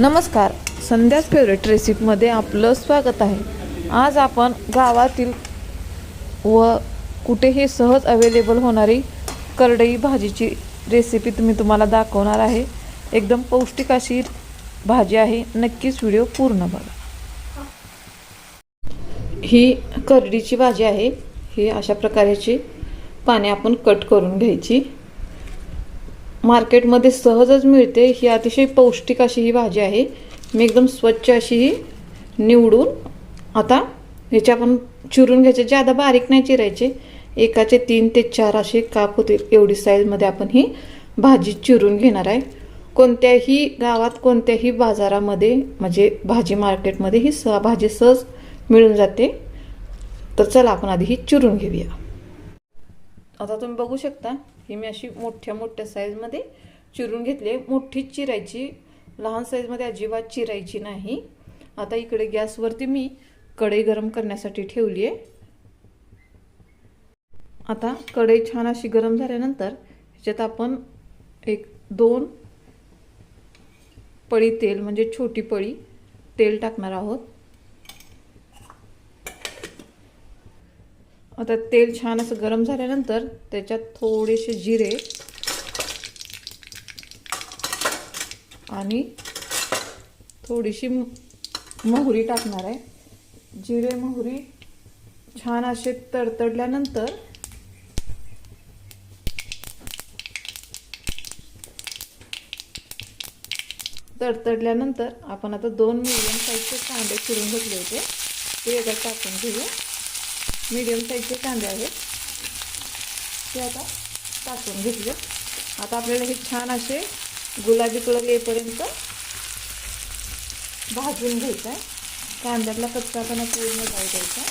नमस्कार. संध्याच फेवरेट रेसिपीमध्ये आपलं स्वागत आहे. आज आपण गावातील व कुठेही सहज अवेलेबल होणारी करडई भाजीची रेसिपी तुम्ही तुम्हाला दाखवणार आहे. एकदम पौष्टिक अशी भाजी आहे. नक्कीच व्हिडिओ पूर्ण बघा. ही करडीची भाजी आहे. ही अशा प्रकारची पाने आपण कट करून घ्यायची. मार्केटमध्ये सहजच मिळते. ही अतिशय पौष्टिक अशी ही भाजी आहे. मी एकदम स्वच्छ अशी ही निवडून आता ह्याच्या आपण चिरून घ्यायचे. जादा बारीक नाही चिरायचे. एकाचे तीन ते चार असे काप होतील एवढी साईजमध्ये आपण ही भाजी चिरून घेणार आहे. कोणत्याही गावात कोणत्याही बाजारामध्ये म्हणजे भाजी मार्केटमध्ये ही स भाजी सहज मिळून जाते. तर चला आपण आधी ही चिरून घेऊया. आता तुम्ही बघू शकता ही मी अशी मोठ्या मोठ्या साईजमध्ये चिरून घेतली आहे. मोठीच चिरायची लहान साईजमध्ये अजिबात चिरायची नाही. आता इकडे गॅसवरती मी कढई गरम करण्यासाठी ठेवली आहे. आता कढई छान अशी गरम झाल्यानंतर ह्याच्यात आपण एक दोन पळी तेल म्हणजे छोटी पळी तेल टाकणार आहोत. आता तेल छान असं गरम झाल्यानंतर त्याच्यात थोडेसे जिरे आणि थोडीशी मोहरी टाकणार आहे. जिरे मोहरी छान असे तडतडल्यानंतर तडतडल्यानंतर आपण आता दोन मिडियम साईजचे कांदे चिरून घेतले होते. ते याच्यात टाकून घेऊया मीडियम साईजचे कांदे आहेत. ते आता टाकून घेतले. आता आपल्याला हे छान असे गुलाबी कलर येईपर्यंत भाजून घ्यायचं आहे. कांद्यातला कच्चापणा पूर्ण जाऊ द्यायचा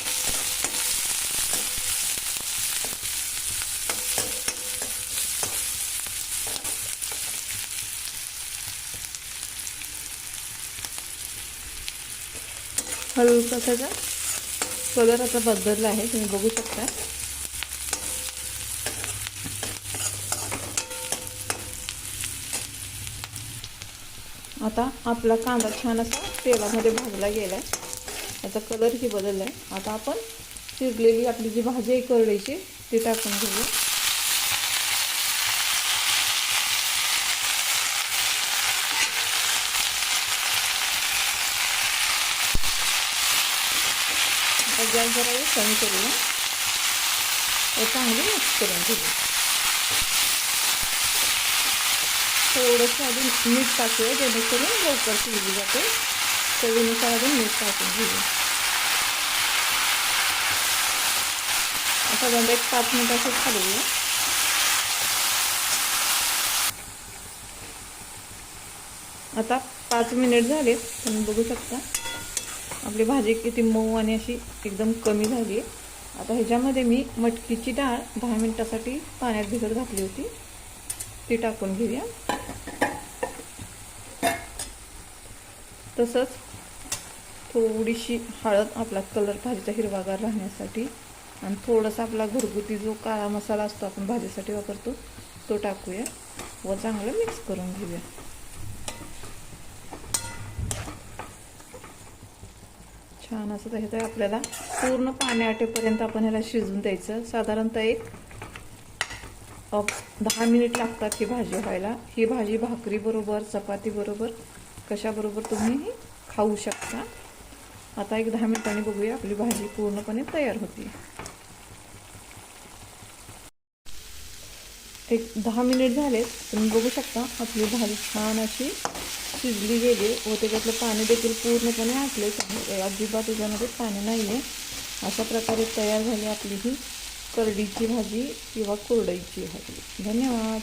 हळूचा त्याचा कलर आता बदलला आहे तुम्ही बघू शकता. आता आपला कांदा छान असा तेलामध्ये भाजला गेला आहे याचा कलरही बदलला आहे आता आपण चिरलेली आपली जी भाजी आहे करडईची ती टाकून घेऊया आता गॅस जरा वेळ कमी करूया हे. चांगली मिक्स करून घेऊया थोडंसं अजून मीठ टाकूया जेणेकरून लवकर शिजली जाते. चवीनुसार अजून मीठ टाकून घेऊ साधारण एक पाच मिनिट असं खालूया. आता पाच मिनिट झाले तुम्ही बघू शकता. आपली भाजी किती मऊ आणि अशी एकदम कमी झाली आहे. आता ह्याच्यामध्ये मी मटकीची डाळ दहा मिनटासाठी पाण्यात भिजत घातली होती. ती टाकून घेऊया. तसंच थोडीशी हळद आपला कलर भाजीचा हिरवागार राहण्यासाठी आणि थोडासा आपला घरगुती जो काळा मसाला असतो आपण भाजीसाठी वापरतो तो टाकूया व चांगलं मिक्स करून घेऊया. छान असं तर आपल्याला पूर्ण पाणी आटेपर्यंत आपण ह्याला शिजवून द्यायचं. साधारणतः एक दहा मिनिट लागतात ही भाजी व्हायला. ही भाजी भाकरीबरोबर चपातीबरोबर कशाबरोबर तुम्ही खाऊ शकता. आता एक दहा मिनिटांनी बघूया आपली भाजी पूर्णपणे तयार होती. एक दहा मिनिट झाले तुम्ही बघू शकता आपली भाजी छान अशी शिजली गेली. व त्याच्यातलं पाणी देखील पूर्णपणे आटले अजिबात त्याच्यामध्ये पाणी नाही आहे अशा प्रकारे तयार झाली आपली ही करडीची भाजी किंवा कोरडईची भाजी. धन्यवाद.